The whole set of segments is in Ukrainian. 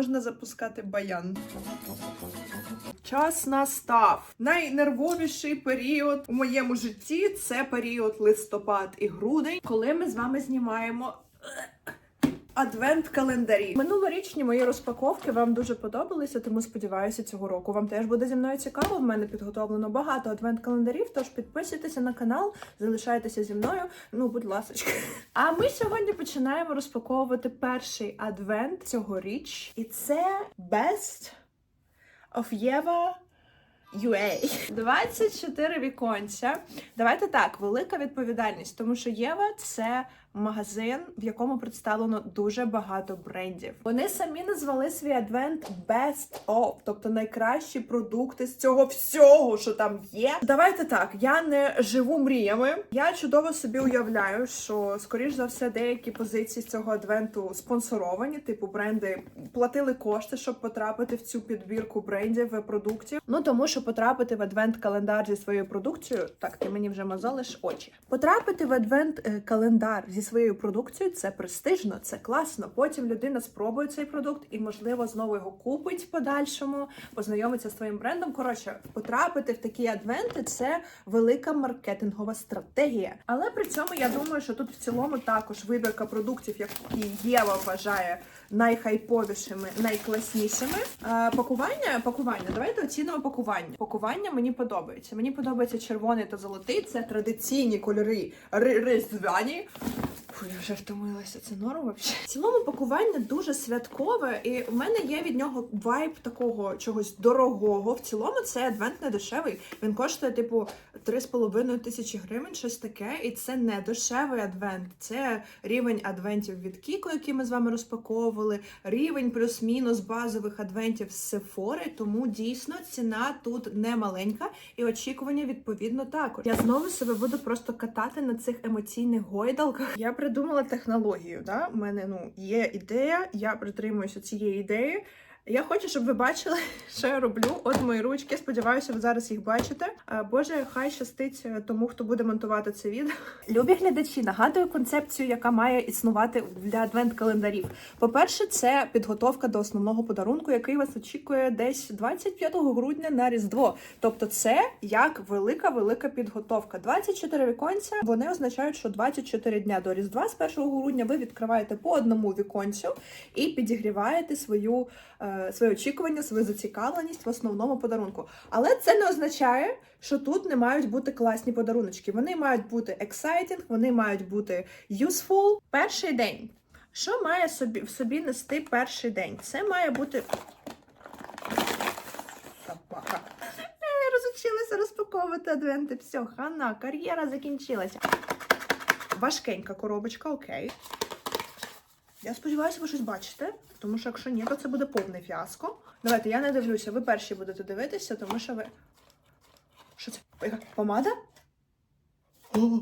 можна запускати баян. Час настав. Найнервовіший період у моєму житті це період листопад і грудень, коли ми з вами знімаємо. Адвент-календарі. Минулорічні мої розпаковки вам дуже подобалися, тому сподіваюся, цього року вам теж буде зі мною цікаво. В мене підготовлено багато адвент-календарів. Тож підписуйтеся на канал, залишайтеся зі мною. Ну, будь ласка. А ми сьогодні починаємо розпаковувати перший адвент цьогоріч, і це Best of Єва UA. 24 віконця. Давайте так, велика відповідальність, тому що Єва це магазин, в якому представлено дуже багато брендів. Вони самі назвали свій адвент Best of, тобто найкращі продукти з цього всього, що там є. Давайте так, я не живу мріями. Я чудово собі уявляю, що скоріш за все деякі позиції з цього адвенту спонсоровані, типу бренди платили кошти, щоб потрапити в цю підбірку брендів і продуктів. Ну тому що потрапити в адвент-календар зі своєю продукцією, так ти мені вже мозолиш очі. Потрапити в адвент-календар зі своєю продукцією це престижно, це класно. Потім людина спробує цей продукт і, можливо, знову його купить в подальшому, познайомиться з твоїм брендом. Коротше, потрапити в такі адвенти це велика маркетингова стратегія. Але при цьому я думаю, що тут в цілому також вибірка продуктів, які Єва вважає найхайповішими, найкласнішими. Пакування, пакування. Давайте оцінимо пакування. Пакування мені подобається. Мені подобається червоний та золотий. Це традиційні кольори різдвяні. Я вже втомилася. Це норм вообще. В цілому пакування дуже святкове, і в мене є від нього вайб такого чогось дорогого. В цілому це адвент не дешевий. Він коштує, типу, 3,5 тисячі гривень, щось таке. І це не дешевий адвент. Це рівень адвентів від Кіко, який ми з вами розпаковували, рівень плюс-мінус базових адвентів з Сефори. Тому дійсно ціна тут не маленька, і очікування відповідно також. Я знову себе буду просто катати на цих емоційних гойдалках. Я придумала технологію. Да? У мене ну є ідея, я притримуюся цієї ідеї. Я хочу, щоб ви бачили, що я роблю. От мої ручки. Сподіваюся, ви зараз їх бачите. А, Боже, хай щастить е, тому, хто буде монтувати це відео. Любі глядачі, нагадую концепцію, яка має існувати для адвент-календарів. По-перше, це підготовка до основного подарунку, який вас очікує десь 25 грудня на Різдво. Тобто, це як велика велика підготовка. 24 віконця вони означають, що 24 дня до Різдва з 1 грудня ви відкриваєте по одному віконцю і підігріваєте свою, е, своє очікування, свою зацікавленість в основному подарунку. Але це не означає, що тут не мають бути класні подаруночки. Вони мають бути exciting, вони мають бути useful. Перший день. Що має собі в собі нести перший день? Це має бути. Собака. Я розучилася розпаковувати адвенти. Все, хана, кар'єра закінчилася. Важкенька коробочка, окей. Я сподіваюся, ви щось бачите, тому що якщо ні, то це буде повне фіаско. Давайте, я не дивлюся, ви перші будете дивитися, тому що ви. Що це? Помада? О!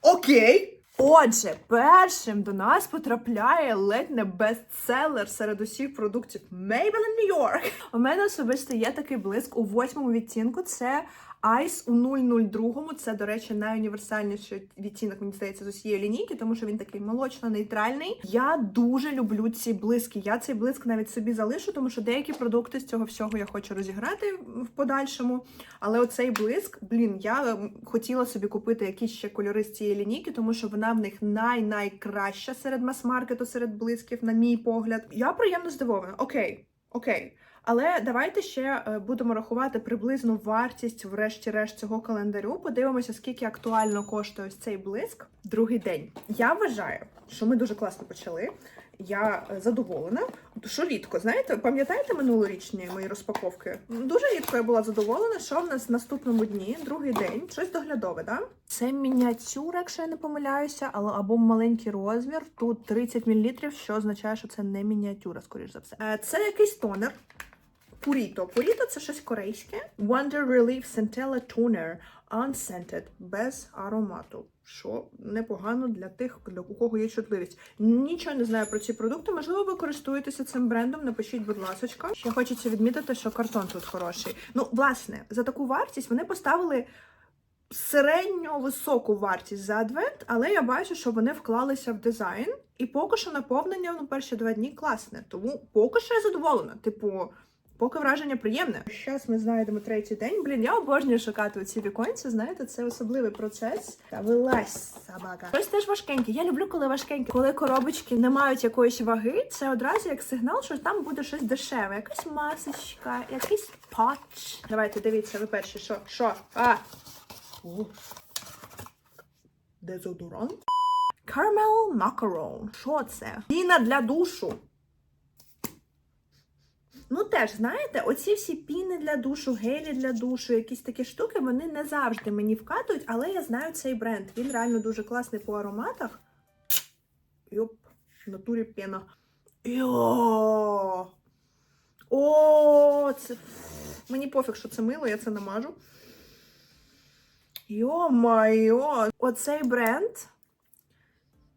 Окей. Отже, першим до нас потрапляє ледь не бестселер серед усіх продуктів Maybelline New York. У мене особисто є такий блиск у восьмому відтінку. Це Ice у 002. Це, до речі, найуніверсальніший відтінок, мені здається, з усієї лінійки, тому що він такий молочно-нейтральний. Я дуже люблю ці блиски. Я цей блиск навіть собі залишу, тому що деякі продукти з цього всього я хочу розіграти в подальшому. Але оцей блиск, блін, я ем, хотіла собі купити якісь ще кольори з цієї лінійки, тому що вона в них най-найкраща серед мас-маркету, серед блисків, на мій погляд. Я приємно здивована. Окей, окей. Але давайте ще е, будемо рахувати приблизну вартість, врешті-решт, цього календарю. Подивимося, скільки актуально коштує ось цей блиск. Другий день. Я вважаю, що ми дуже класно почали. Я е, задоволена. Що рідко, знаєте, пам'ятаєте минулорічні мої розпаковки? Дуже рідко я була задоволена, що в нас в наступному дні, другий день, щось доглядове, да? Це мініатюра, якщо я не помиляюся, але або маленький розмір. Тут 30 мл, що означає, що це не мініатюра, скоріш за все. Е, Це якийсь тонер. Пуріто. Пуріто це щось корейське. Wonder Relief Centella Toner Unscented, без аромату. Що непогано для тих, у кого є чутливість. Нічого не знаю про ці продукти. Можливо, ви користуєтеся цим брендом. Напишіть, будь ласка. Ще хочеться відмітити, що картон тут хороший. Ну, власне, за таку вартість вони поставили середньо високу вартість за адвент, але я бачу, що вони вклалися в дизайн. І поки що наповнення ну, перші два дні класне. Тому поки що я задоволена. Типу, поки враження приємне. Зараз ми знайдемо третій день. Блін, я обожнюю шукати ці віконці. Знаєте, це особливий процес. Та вилазь собака. Щось теж важкеньке. Я люблю, коли важкеньке. Коли коробочки не мають якоїсь ваги, це одразу як сигнал, що там буде щось дешеве. Якась масочка, якийсь патч. Давайте дивіться, ви перші, що? Що? А! О. Дезодорант? Caramel Macaron. Що це? Піна для душу. Ну, теж, знаєте, оці всі піни для душу, гелі для душу, якісь такі штуки, вони не завжди мені вкатують, але я знаю цей бренд. Він реально дуже класний по ароматах. Йоп, в натурі піна. Йо! О, це. Мені пофіг, що це мило, я це намажу. Йо-майо! Оцей бренд.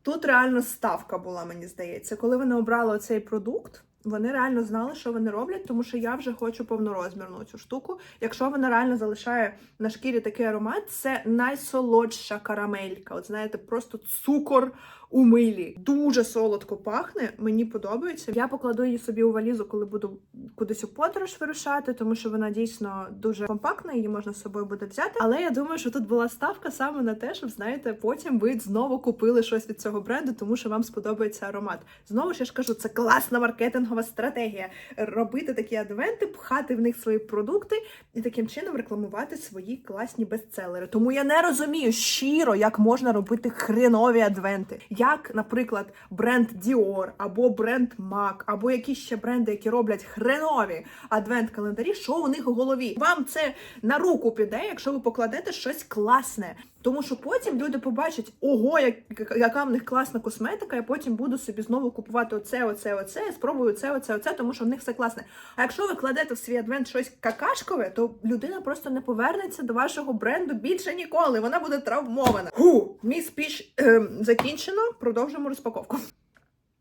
Тут реально ставка була, мені здається. Коли вони обрали оцей продукт, вони реально знали, що вони роблять, тому що я вже хочу повнорозмірну цю штуку. Якщо вона реально залишає на шкірі такий аромат, це найсолодша карамелька. От знаєте, просто цукор у милі. Дуже солодко пахне, мені подобається. Я покладу її собі у валізу, коли буду кудись у подорож вирушати, тому що вона дійсно дуже компактна, її можна з собою буде взяти. Але я думаю, що тут була ставка саме на те, щоб знаєте, потім ви знову купили щось від цього бренду, тому що вам сподобається аромат. Знову ж я ж кажу, це класна маркетингова стратегія. Робити такі адвенти, пхати в них свої продукти і таким чином рекламувати свої класні бестселери. Тому я не розумію щиро, як можна робити хренові адвенти. Як, наприклад, бренд Dior або бренд MAC, або якісь ще бренди, які роблять хренові адвент-календарі, що у них у голові. Вам це на руку піде, якщо ви покладете щось класне. Тому що потім люди побачать, ого, як, яка в них класна косметика, я потім буду собі знову купувати оце, оце, оце, спробую це, оце, оце, тому що в них все класне. А якщо ви кладете в свій адвент щось какашкове, то людина просто не повернеться до вашого бренду більше ніколи. Вона буде травмована. Ху, мій спіч е, закінчено. Продовжимо розпаковку.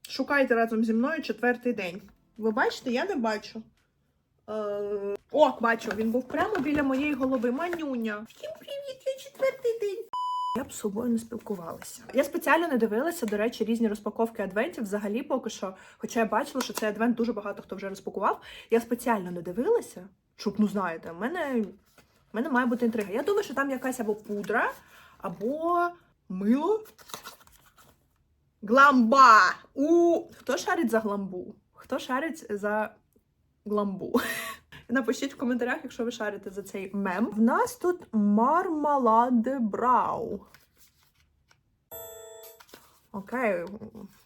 Шукайте разом зі мною четвертий день. Ви бачите, я не бачу. Е, О, бачу, він був прямо біля моєї голови. Манюня. Всім привіт, я четвертий день. Я б з собою не спілкувалася. Я спеціально не дивилася, до речі, різні розпаковки адвентів. Взагалі, поки що, хоча я бачила, що цей адвент дуже багато хто вже розпакував. Я спеціально не дивилася, щоб, ну знаєте, в мене, в мене має бути інтрига. Я думаю, що там якась або пудра, або мило. Гламба! У хто шарить за гламбу? Хто шарить за гламбу? Напишіть в коментарях, якщо ви шарите за цей мем. В нас тут мармаладе брау. Окей,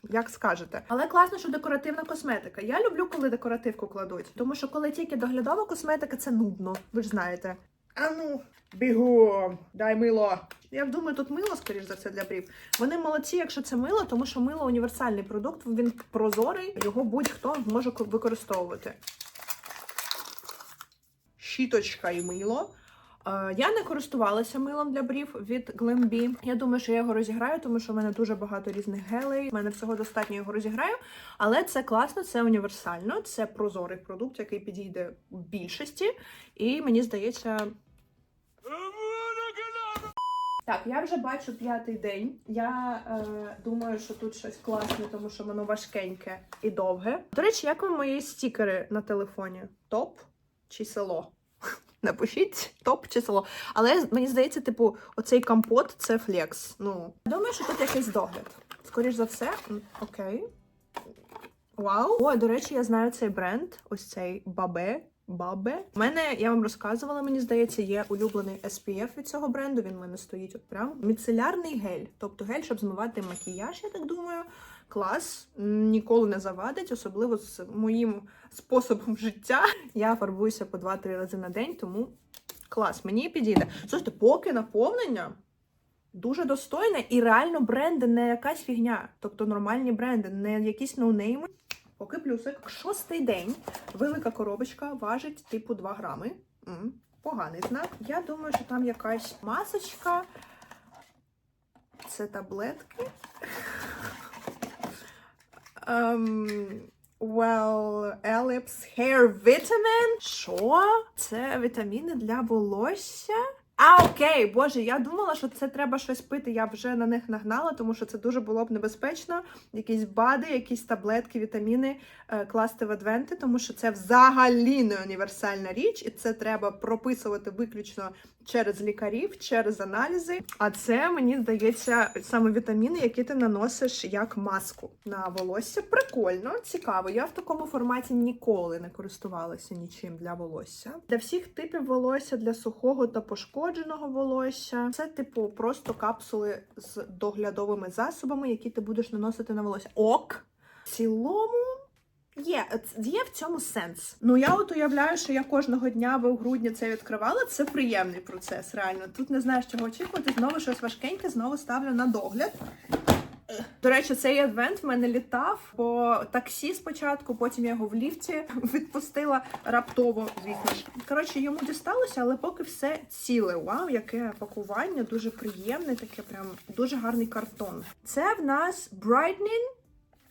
як скажете. Але класно, що декоративна косметика. Я люблю, коли декоративку кладуть. Тому що коли тільки доглядова косметика, це нудно. Ви ж знаєте. А ну, бігом, дай мило. Я думаю, тут мило, скоріш за все, для брів. Вони молодці, якщо це мило, тому що мило універсальний продукт, він прозорий, його будь-хто може використовувати. Щіточка і мило. Е, Я не користувалася милом для брів від Glambi. Я думаю, що я його розіграю, тому що в мене дуже багато різних гелей. У мене всього достатньо його розіграю. Але це класно, це універсально, це прозорий продукт, який підійде більшості. І мені здається. Так, я вже бачу п'ятий день. Я е, думаю, що тут щось класне, тому що воно важкеньке і довге. До речі, як вам мої стікери на телефоні? Топ чи село? Напишіть топ-число. Але мені здається, типу, оцей компот це флекс. Ну, думаю, що тут якийсь догляд. Скоріш за все, окей. Вау. О, до речі, я знаю цей бренд. Ось цей бабе. Бабе. У мене, я вам розказувала, мені здається, є улюблений SPF від цього бренду. Він в мене стоїть от прямо. Міцелярний гель. Тобто гель, щоб змивати макіяж, я так думаю. Клас, ніколи не завадить, особливо з моїм способом життя. Я фарбуюся по 2-3 рази на день, тому клас, мені підійде. Слухайте, поки наповнення дуже достойне і реально бренди не якась фігня. Тобто нормальні бренди, не якісь ноунейми. Поки плюсик. Шостий день. Велика коробочка важить типу 2 грами. М, Поганий знак. Я думаю, що там якась масочка. Це таблетки. Um, well, Ellipse Hair Vitamin. Що? Це вітаміни для волосся? А, окей, боже, я думала, що це треба щось пити. Я вже на них нагнала, тому що це дуже було б небезпечно. Якісь бади, якісь таблетки, вітаміни е, класти в адвенти, тому що це взагалі не універсальна річ, і це треба прописувати виключно через лікарів, через аналізи. А це мені здається саме вітаміни, які ти наносиш як маску на волосся. Прикольно, цікаво. Я в такому форматі ніколи не користувалася нічим для волосся. Для всіх типів волосся, для сухого та пошкодженого волосся. Це, типу, просто капсули з доглядовими засобами, які ти будеш наносити на волосся. Ок! В цілому. Є, є в цьому сенс. Ну я от уявляю, що я кожного дня у грудні це відкривала. Це приємний процес, реально. Тут не знаєш, чого очікувати. Знову щось важкеньке, знову ставлю на догляд. До речі, цей адвент в мене літав по таксі спочатку, потім я його в ліфті відпустила раптово, звісно. Коротше, йому дісталося, але поки все ціле. Вау, яке пакування, дуже приємне, таке прям дуже гарний картон. Це в нас Brightening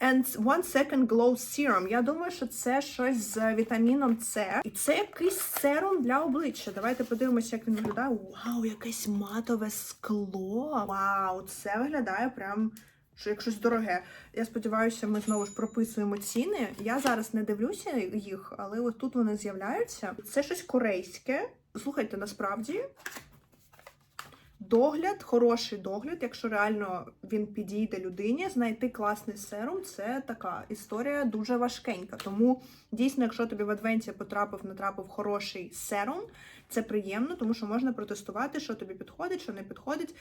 and One Second Glow Serum. Я думаю, що це щось з вітаміном С. І це якийсь серум для обличчя. Давайте подивимося, як він виглядає. Вау, якесь матове скло. Вау, це виглядає прям. Що як щось дороге. Я сподіваюся, ми знову ж прописуємо ціни. Я зараз не дивлюся їх, але от тут вони з'являються. Це щось корейське. Слухайте, насправді. Догляд, хороший догляд, якщо реально він підійде людині, знайти класний серум це така історія дуже важкенька. Тому дійсно, якщо тобі в адвенті потрапив, натрапив хороший серум, це приємно, тому що можна протестувати, що тобі підходить, що не підходить.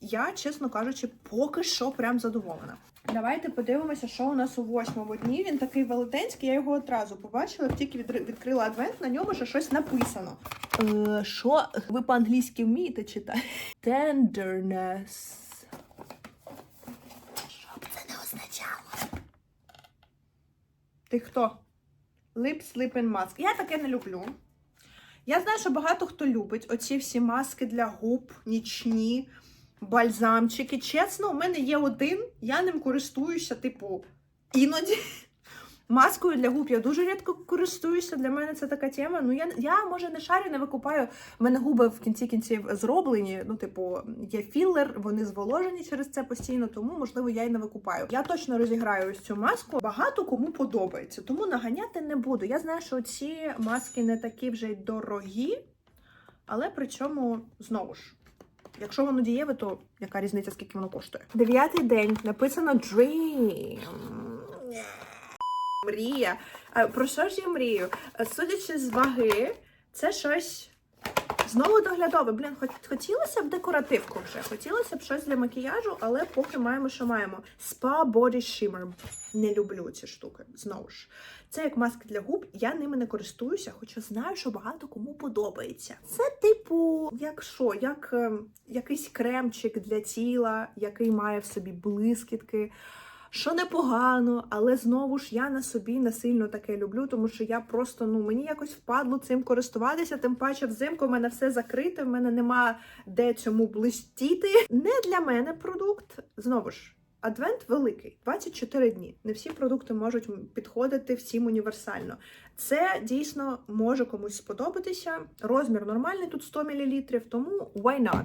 Я, чесно кажучи, поки що прям задоволена. Давайте подивимося, що у нас у восьмому дні. Він такий велетенський, я його одразу побачила, тільки відкрила адвент, на ньому ще щось написано. Е, що ви по-англійськи вмієте читати? Tenderness. Що б це не означало? Ти хто? Lip Sleeping Mask. Я таке не люблю. Я знаю, що багато хто любить оці всі маски для губ, нічні, бальзамчики. Чесно, у мене є один, я ним користуюся, типу, іноді. Маскою для губ я дуже рідко користуюся. Для мене це така тема. Ну я я може не шарю, не викупаю. У мене губи в кінці кінців зроблені. Ну, типу, є філер, вони зволожені через це постійно, тому можливо я й не викупаю. Я точно розіграю ось цю маску. Багато кому подобається, тому наганяти не буду. Я знаю, що ці маски не такі вже й дорогі, але при цьому знову ж. Якщо воно дієве, то яка різниця, скільки воно коштує? Дев'ятий день написано Dream. Мрія. Про що ж я мрію? Е, Судячи з ваги, це щось знову доглядове. Блін, хотілося б декоративку вже. Хотілося б щось для макіяжу, але поки маємо, що маємо. Spa Body Shimmer. Не люблю ці штуки. Знову ж. Це як маски для губ, я ними не користуюся, хоча знаю, що багато кому подобається. Це, типу, як що, як е, якийсь кремчик для тіла, який має в собі блискітки. Що непогано, але знову ж я на собі не сильно таке люблю, тому що я просто ну мені якось впадло цим користуватися. Тим паче взимку в мене все закрите, в мене нема де цьому блистіти. Не для мене продукт. Знову ж, адвент великий, 24 дні. Не всі продукти можуть підходити всім універсально. Це дійсно може комусь сподобатися. Розмір нормальний, тут 100 мл, тому why not?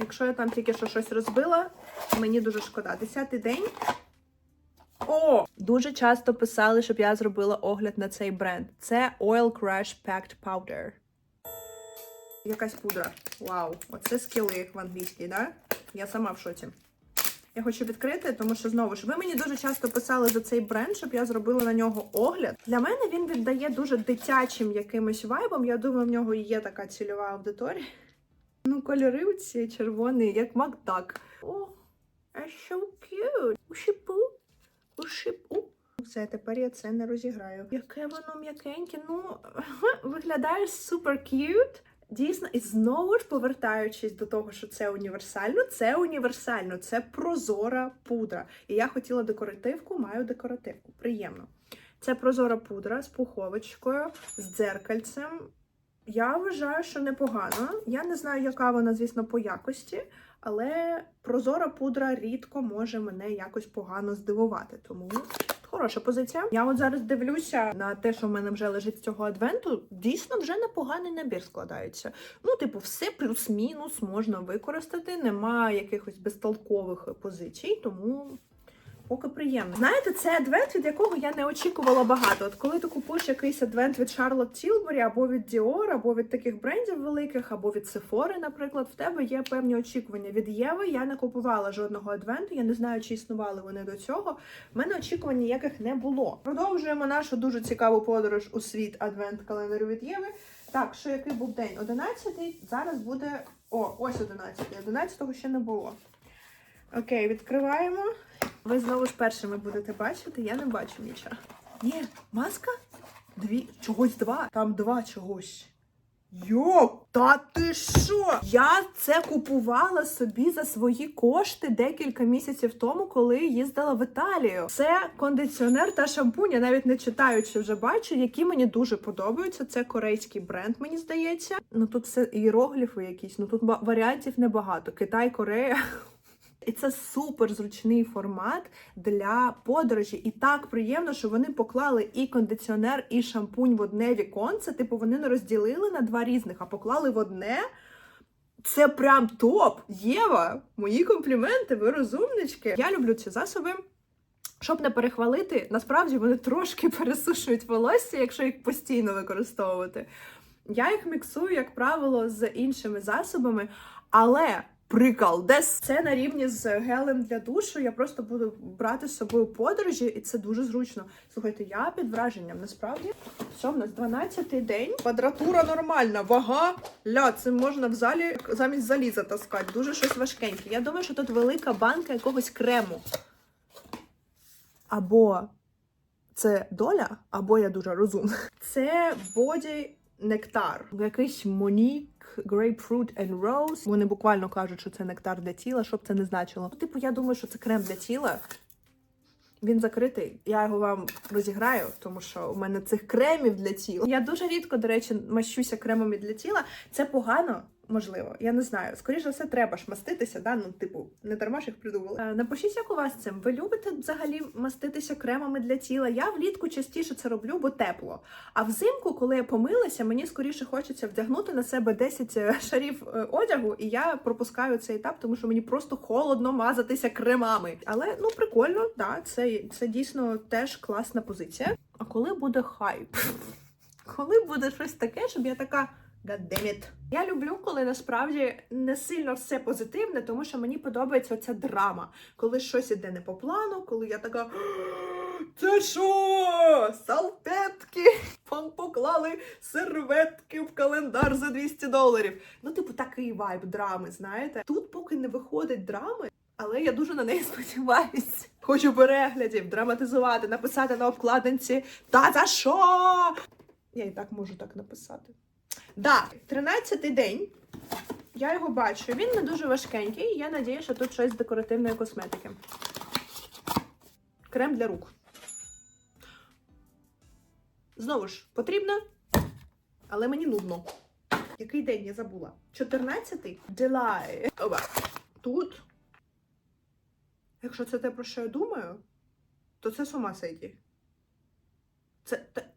Якщо я там тільки що щось розбила, мені дуже шкода. Десятий день. О! Дуже часто писали, щоб я зробила огляд на цей бренд. Це Oil Crush Packed Powder. Якась пудра. Вау, оце скіли в англійській, да? Я сама в шоці. Я хочу відкрити, тому що знову ж ви мені дуже часто писали за цей бренд, щоб я зробила на нього огляд. Для мене він віддає дуже дитячим якимось вайбом. Я думаю, в нього є така цільова аудиторія. Ну, кольори ці червоні, як Макдак. О, а so cute. Ушипу, ушипу. Все, тепер я це не розіграю. Яке воно м'якеньке, ну, виглядає супер cute. Дійсно, і знову ж повертаючись до того, що це універсально, це універсально, це прозора пудра. І я хотіла декоративку, маю декоративку. Приємно. Це прозора пудра з пуховичкою, з дзеркальцем. Я вважаю, що непогано. Я не знаю, яка вона, звісно, по якості, але прозора пудра рідко може мене якось погано здивувати. Тому хороша позиція. Я от зараз дивлюся на те, що в мене вже лежить цього адвенту. Дійсно, вже непоганий набір складається. Ну, типу, все плюс-мінус можна використати. Нема якихось безтолкових позицій, тому. Поки приємно. Знаєте, це адвент, від якого я не очікувала багато. От коли ти купуєш якийсь адвент від Charlotte Tilbury, або від Dior, або від таких брендів великих, або від Sephora, наприклад, в тебе є певні очікування. Від Єви я не купувала жодного адвенту. Я не знаю, чи існували вони до цього. В мене очікувань ніяких не було. Продовжуємо нашу дуже цікаву подорож у світ адвент календарю від Єви. Так, що який був день? 11-й, зараз буде. О, ось 11-й. 11-го ще не було. Окей, відкриваємо. Ви знову ж першими будете бачити, я не бачу нічого. Ні, маска? Дві. Чогось два. Там два чогось. Йоп, та ти що? Я це купувала собі за свої кошти декілька місяців тому, коли їздила в Італію. Це кондиціонер та шампунь. Я навіть не читаючи вже бачу, які мені дуже подобаються. Це корейський бренд, мені здається. Ну тут все іерогліфи якісь. Ну тут варіантів небагато. Китай, Корея. І це супер зручний формат для подорожі. І так приємно, що вони поклали і кондиціонер, і шампунь в одне віконце. Типу, вони не розділили на два різних, а поклали в одне. Це прям топ! Єва! Мої компліменти, ви розумнички. Я люблю ці засоби. Щоб не перехвалити, насправді вони трошки пересушують волосся, якщо їх постійно використовувати. Я їх міксую, як правило, з іншими засобами, але прикол, десь це на рівні з гелем для душу. Я просто буду брати з собою подорожі, і це дуже зручно. Слухайте, я під враженням. Насправді, все, в нас 12-й день. Квадратура нормальна, вага ля, це можна в залі замість заліза таскати. Дуже щось важкеньке. Я думаю, що тут велика банка якогось крему. Або це доля, або я дуже розумна. Це боді нектар. Якийсь Монік, Grapefruit and Rose. Вони буквально кажуть, що це нектар для тіла, щоб це не значило. Ну, Типу, я думаю, що це крем для тіла. Він закритий. Я його вам розіграю, тому що у мене цих кремів для тіла. Я дуже рідко, до речі, мащуся кремами для тіла. Це погано. Можливо, я не знаю. Скоріше за все, треба ж маститися, да? ну, типу, не дарма ж їх придумали. Е, напишіть, як у вас цим. Ви любите взагалі маститися кремами для тіла? Я влітку частіше це роблю, бо тепло. А взимку, коли я помилася, мені скоріше хочеться вдягнути на себе 10 шарів е, одягу, і я пропускаю цей етап, тому що мені просто холодно мазатися кремами. Але ну прикольно, да, це, це дійсно теж класна позиція. А коли буде хайп? Коли буде щось таке, щоб я така. It. Я люблю, коли насправді не сильно все позитивне, тому що мені подобається оця драма. Коли щось іде не по плану, коли я така. Це що? Салфетки! Вам поклали серветки в календар за 200 доларів. Ну, типу, такий вайб драми, знаєте. Тут поки не виходить драми. Але я дуже на неї сподіваюся. Хочу переглядів, драматизувати, написати на обкладинці Та за що? Я і так можу так написати. Да, 13-й день. Я його бачу. Він не дуже важкенький. Я надію, що тут щось з декоративної косметики. Крем для рук. Знову ж, потрібно, але мені нудно. Який день я забула? 14-й? July. Оба. Тут. Якщо це те, про що я думаю, то це з ума сойти. Це те,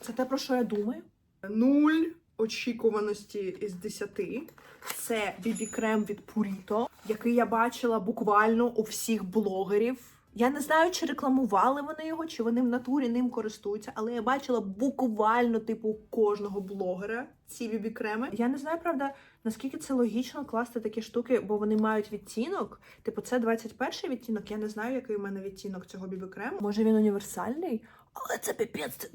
це те, про що я думаю? Нуль очікуваності із 10. Це бібі-крем від Purito, який я бачила буквально у всіх блогерів. Я не знаю, чи рекламували вони його, чи вони в натурі ним користуються, але я бачила буквально типу кожного блогера ці бібі-креми. Я не знаю, правда, наскільки це логічно класти такі штуки, бо вони мають відтінок. Типу, це 21 відтінок. Я не знаю, який у мене відтінок цього бібі-крему. Може він універсальний? Але це піпець.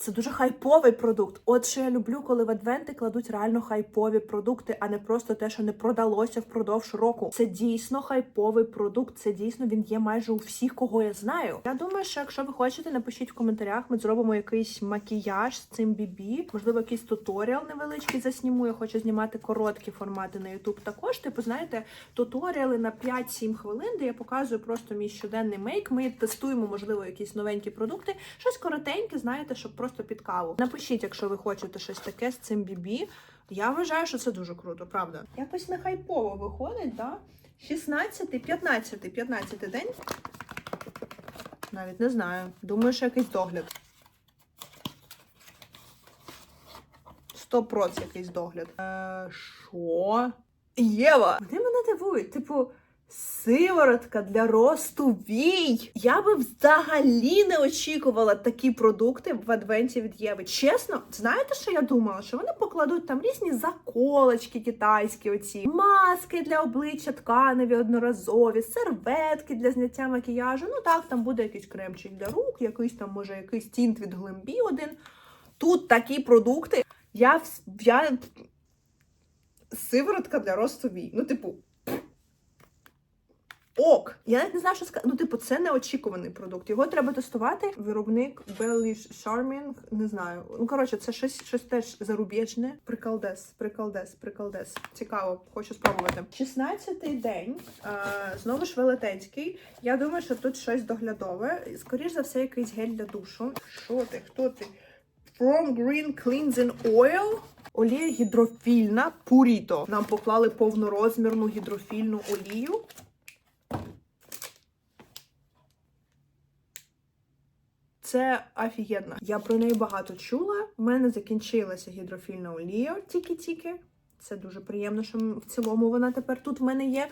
Це... Дуже хайповий продукт. От що я люблю, коли в адвенти кладуть реально хайпові продукти, а не просто те, що не продалося впродовж року. Це дійсно хайповий продукт. Це дійсно він є майже у всіх, кого я знаю. Я думаю, що якщо ви хочете, напишіть в коментарях. Ми зробимо якийсь макіяж з цим бібі. Можливо, якийсь туторіал невеличкий засніму. Я хочу знімати короткі формати на YouTube. Також, типу, знаєте, туторіали на 5-7 хвилин, де я показую просто мій щоденний мейк. Ми тестуємо, можливо, якісь новенькі продукти. Щось коротеньке, знаєте, щоб просто під каву. Напишіть, якщо ви хочете щось таке з цим бібі. Я вважаю, що це дуже круто, правда. Якось не хайпово виходить, да? 16, 15, 15 день. Навіть не знаю. Думаю, що якийсь догляд. Сто проц якийсь догляд. Е, Що? Єва! Вони мене дивують. Типу, сиворотка для росту вій. Я би взагалі не очікувала такі продукти в адвенті від Єви. Чесно, знаєте, що я думала? Що вони покладуть там різні заколочки китайські, оці маски для обличчя, тканеві одноразові, серветки для зняття макіяжу. Ну так, там буде якийсь кремчик для рук, якийсь там, може, якийсь тінт від глембі один. Тут такі продукти. Я, я... Сиворотка для росту вій. Ну, типу, ок. Я не знаю, що сказати. Ну, типу, це неочікуваний продукт. Його треба тестувати. Виробник Belly Charming, не знаю. Ну, коротше, це щось, щось теж зарубіжне. Приколдес, приколдес, приколдес. Цікаво, хочу спробувати. 16-й день. Е, знову ж велетенський. Я думаю, що тут щось доглядове. Скоріш за все, якийсь гель для душу. Що ти? Хто ти? From Green Cleansing Oil. Олія гідрофільна Purito. Нам поклали повнорозмірну гідрофільну олію. Це офігенно. Я про неї багато чула. У мене закінчилася гідрофільна олія тільки-тільки. Це дуже приємно, що в цілому вона тепер тут в мене є.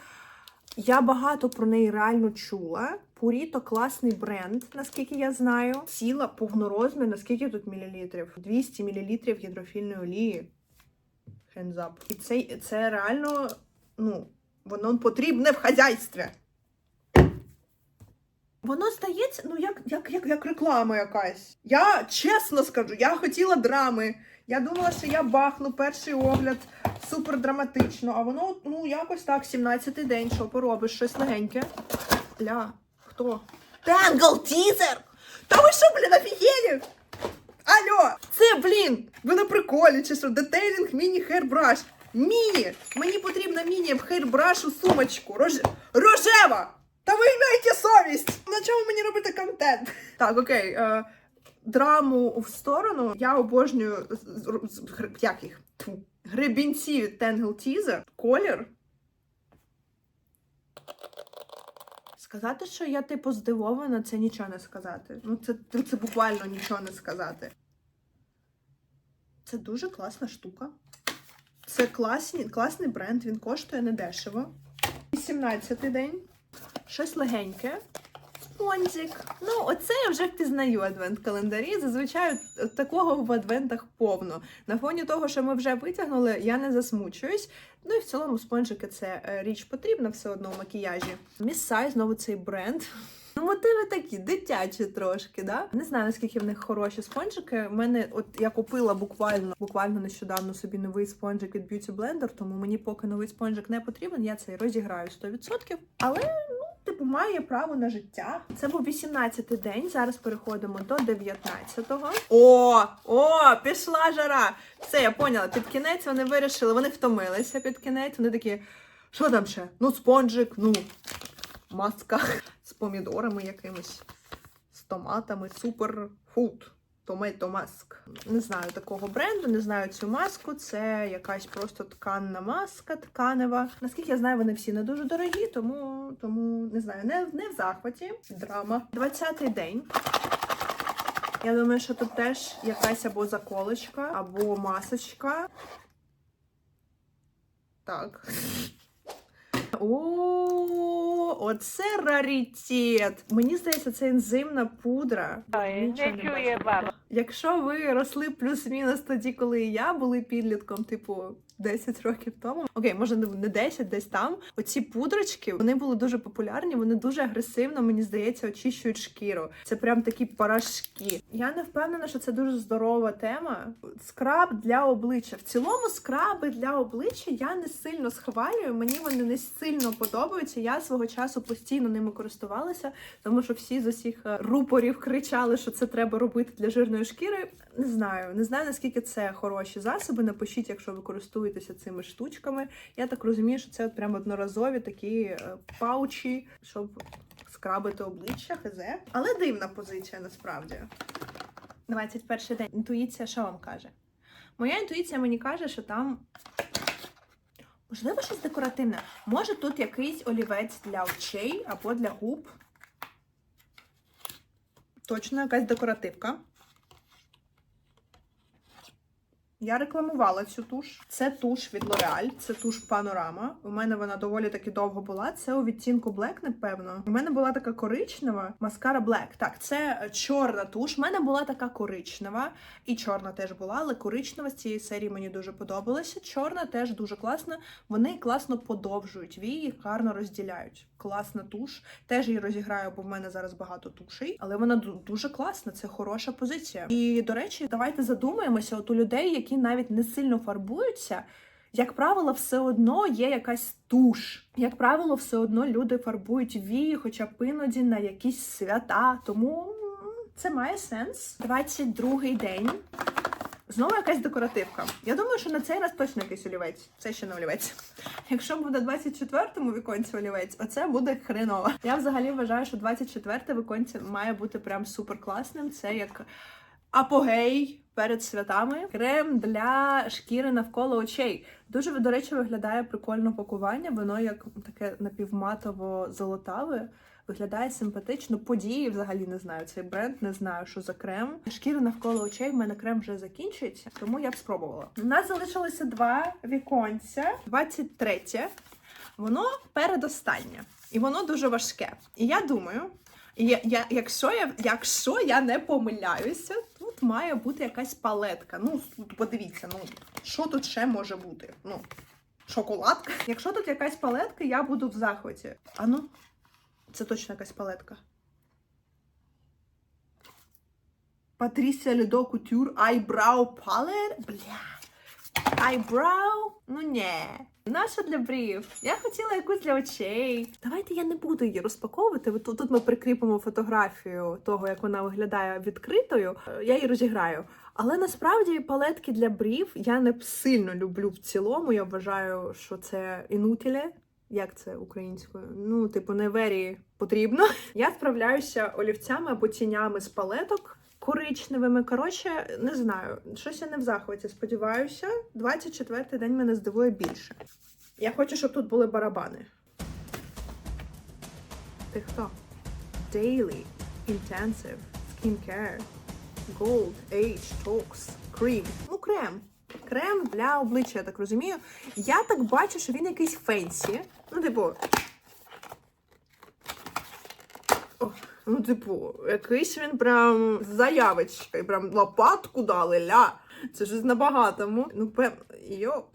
Я багато про неї реально чула. Пуріто класний бренд, наскільки я знаю. Ціла повнорозмір, наскільки тут мілілітрів? 200 мілілітрів гідрофільної олії. Up. І це, це реально, ну, воно потрібне в хазяйстві. Воно здається, ну як, як, як, як реклама якась. Я чесно скажу, я хотіла драми. Я думала, що я бахну перший огляд супер драматично, а воно ну якось так, 17-й день, що поробиш, щось легеньке. Ля, хто? Тенгл тізер! Та ви що, блін, офігели? Алло, це, блін, ви на приколі чи що? Детейлінг міні хейрбраш. Міні! Мені потрібна міні в хейрбрашу сумочку. Рож... Рожева! Та ви маєте совість! На чому мені робити контент? Так, окей. Е, драму в сторону. Я обожнюю як їх? Тьфу. Гребінці Tangle Teaser. Колір. Сказати, що я типу здивована, це нічого не сказати. Ну, це, це буквально нічого не сказати. Це дуже класна штука. Це класні, класний бренд, він коштує недешево. 18-й день. Щось легеньке. Спонзик. Ну, оце я вже впізнаю адвент-календарі. Зазвичай такого в адвентах повно. На фоні того, що ми вже витягнули, я не засмучуюсь. Ну і в цілому спонжики це е, річ потрібна все одно в макіяжі. Міссай знову цей бренд. Ну, мотиви такі, дитячі трошки, да? Не знаю, наскільки в них хороші спонжики. У мене, от я купила буквально буквально нещодавно собі новий спонжик від Beauty Blender, тому мені поки новий спонжик не потрібен, я цей розіграю 100%. Але ну, типу, має право на життя. Це був 18-й день. Зараз переходимо до 19-го. О, о, пішла жара. Все, я поняла. Під кінець вони вирішили, вони втомилися під кінець. Вони такі, що там ще? Ну, спонжик, ну, маска з помідорами якимись, з томатами, супер фуд. Tomato Mask. Не знаю такого бренду, не знаю цю маску. Це якась просто тканна маска, тканева. Наскільки я знаю, вони всі не дуже дорогі, тому, тому не знаю, не, не в захваті. Драма. 20-й день. Я думаю, що тут теж якась або заколочка, або масочка. Так. О, оце раритет. Мені здається, це ензимна пудра. Ой, не не чує баба. Якщо ви росли плюс-мінус тоді, коли і я були підлітком, типу 10 років тому. Окей, може не не 10, десь там. Оці пудрочки вони були дуже популярні, вони дуже агресивно, мені здається, очищують шкіру. Це прям такі порошки. Я не впевнена, що це дуже здорова тема. Скраб для обличчя. В цілому, скраби для обличчя я не сильно схвалюю. Мені вони не сильно подобаються. Я свого часу постійно ними користувалася, тому що всі з усіх е, рупорів кричали, що це треба робити для жирної шкіри. Не знаю, не знаю наскільки це хороші засоби. Напишіть, якщо ви користуєтеся цими штучками. Я так розумію, що це от прям одноразові такі е, паучі, щоб скрабити обличчя, хз. Але дивна позиція насправді. 21 день. Інтуїція що вам каже? Моя інтуїція мені каже, що там. Можливо, щось декоративне. Може тут якийсь олівець для очей або для губ. Точно якась декоративка. Я рекламувала цю туш. Це туш від L'Oreal, це туш Панорама. У мене вона доволі таки довго була. Це у відтінку Black, напевно. У мене була така коричнева маскара Black. Так, це чорна туш. У мене була така коричнева, і чорна теж була, але коричнева з цієї серії мені дуже подобалася. Чорна теж дуже класна. Вони класно подовжують вії, гарно розділяють. Класна туш. Теж її розіграю, бо в мене зараз багато тушей, але вона дуже класна, це хороша позиція. І до речі, давайте задумаємося, от у людей, які навіть не сильно фарбуються. Як правило, все одно є якась туш. Як правило, все одно люди фарбують вії, хоча б іноді на якісь свята. Тому це має сенс. 22-й день. Знову якась декоративка. Я думаю, що на цей раз точно якийсь олівець. Це ще не олівець. Якщо буде 24-му віконці олівець, оце буде хреново. Я взагалі вважаю, що 24-те віконце має бути прям супер класним. Це як апогей перед святами. Крем для шкіри навколо очей. Дуже, до речі, виглядає прикольно пакування. Воно як таке напівматово-золотаве. Виглядає симпатично. Події взагалі не знаю цей бренд, не знаю, що за крем. Шкіра навколо очей в мене крем вже закінчується, тому я б спробувала. У нас залишилося два віконця. 23 Воно передостаннє, і воно дуже важке. І я думаю, я, я, якщо, я, якщо я не помиляюся, має бути якась палетка. Ну, подивіться, ну що тут ще може бути? Ну, шоколадка. Якщо тут якась палетка, я буду в захваті. А ну, це точно якась палетка. Патрісія Ледо Кутюр Eyebrow Palette? Бля. Eyebrow? Ну ні. Наша для брів. Я хотіла якусь для очей. Давайте я не буду її розпаковувати. Тут, тут ми прикріпимо фотографію того, як вона виглядає відкритою. Е, Я її розіграю. Але насправді палетки для брів я не сильно люблю в цілому. Я вважаю, що це інутіле. Як це українською? Ну, типу, не вері потрібно. Я справляюся олівцями або тінями з палеток коричневими. Коротше, не знаю, щось я не в захваті. Сподіваюся, 24-й день мене здивує більше. Я хочу, щоб тут були барабани. Ти хто? Daily, Intensive, Skincare, Gold, Age, Talks, Cream. Ну, крем. Крем для обличчя, я так розумію. Я так бачу, що він якийсь фенсі. Ну, типу. О, ну, типу, якийсь він прям з заявочкою, прям лопатку дали, ля. Це ж набагато. Ну, певно, йоп.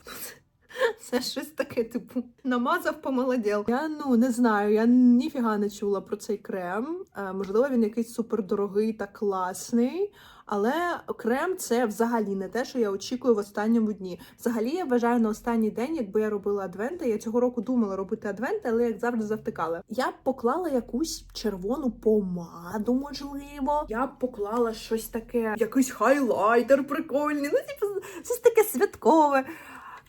Це щось таке, типу, намазав, помолодів. Я ну не знаю, я ніфіга не чула про цей крем. Е, можливо, він якийсь супердорогий та класний. Але крем це взагалі не те, що я очікую в останньому дні. Взагалі, я вважаю на останній день, якби я робила адвенти. Я цього року думала робити адвенти, але як завжди завтикала. Я б поклала якусь червону помаду, можливо. Я б поклала щось таке, якийсь хайлайтер прикольний. Ну, типу, щось таке святкове.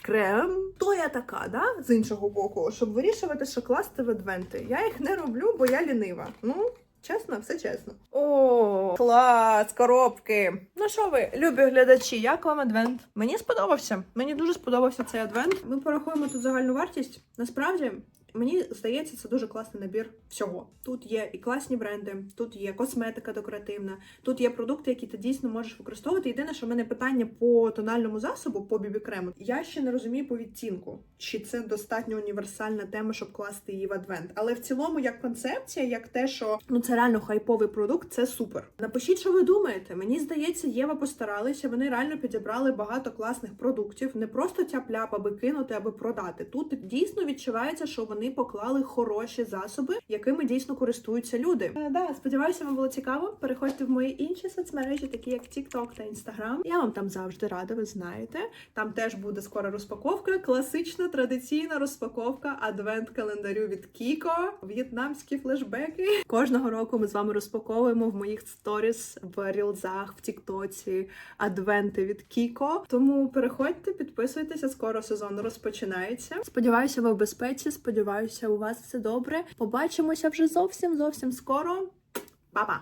Крем, то я така, да? з іншого боку, щоб вирішувати, що класти в адвенти. Я їх не роблю, бо я лінива. Ну, чесно, все чесно. О, клас, коробки. Ну що ви, любі глядачі, як вам адвент? Мені сподобався. Мені дуже сподобався цей адвент. Ми порахуємо тут загальну вартість. Насправді. Мені здається, це дуже класний набір всього. Тут є і класні бренди, тут є косметика декоративна, тут є продукти, які ти дійсно можеш використовувати. Єдине, що в мене питання по тональному засобу, по бібі-крему. Я ще не розумію по відтінку, чи це достатньо універсальна тема, щоб класти її в адвент. Але в цілому, як концепція, як те, що ну це реально хайповий продукт, це супер. Напишіть, що ви думаєте. Мені здається, Єва постаралися. Вони реально підібрали багато класних продуктів, не просто тяп-ляп, аби кинути, аби продати. Тут дійсно відчувається, що вони поклали хороші засоби, якими дійсно користуються люди. Е, да, сподіваюся, вам було цікаво. Переходьте в мої інші соцмережі, такі як TikTok та Instagram. Я вам там завжди рада, ви знаєте. Там теж буде скоро розпаковка. Класична традиційна розпаковка адвент-календарю від Kiko. В'єтнамські флешбеки. Кожного року ми з вами розпаковуємо в моїх сторіс, в рілзах, в Тіктоці адвенти від Kiko. Тому переходьте, підписуйтеся. Скоро сезон розпочинається. Сподіваюся, ви в безпеці. Сподіваюся, у вас все добре. Побачимося вже зовсім зовсім скоро. Па-па!